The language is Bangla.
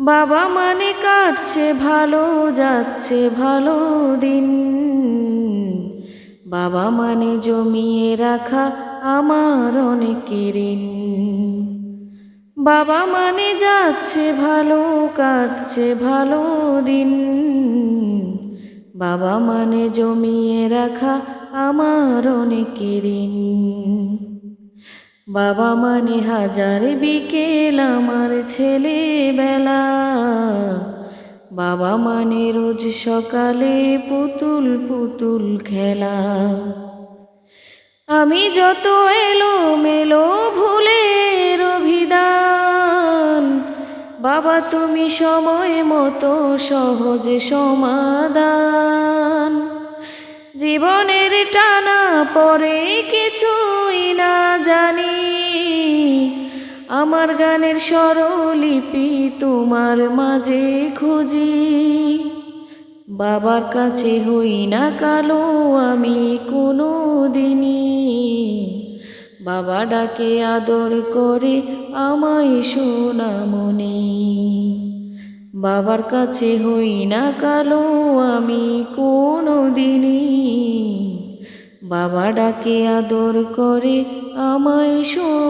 বাবা মানে কাটছে ভালো যাচ্ছে, ভালো দিন। বাবা মানে জমিয়ে রাখা আমার অনেক ঋণ। বাবা মানে যাচ্ছে, ভালো কাটছে, ভালো দিন। বাবা মানে জমিয়ে রাখা আমার অনেক ঋণ। বাবা মানে হাজার বিকেল আমার ছেলেবেলা। বাবা মানে রোজ সকালে পুতুল পুতুল খেলা। আমি যত এলো মেলো ভুলের অভিধান, বাবা তুমি সময় মতো সহজ সমাধান। জীবনের টানা পরে কিছুই আমার গানের স্বরলিপি তোমার মাঝে খুঁজি। বাবার কাছে হই না কালো, আমি কোনো দিনই বাবা ডাকে আদর করে আমায় সোনামণি। বাবার কাছে হই না কালো, আমি কোনো দিনই বাবা ডাকে আদর করে আমায় সোনামণি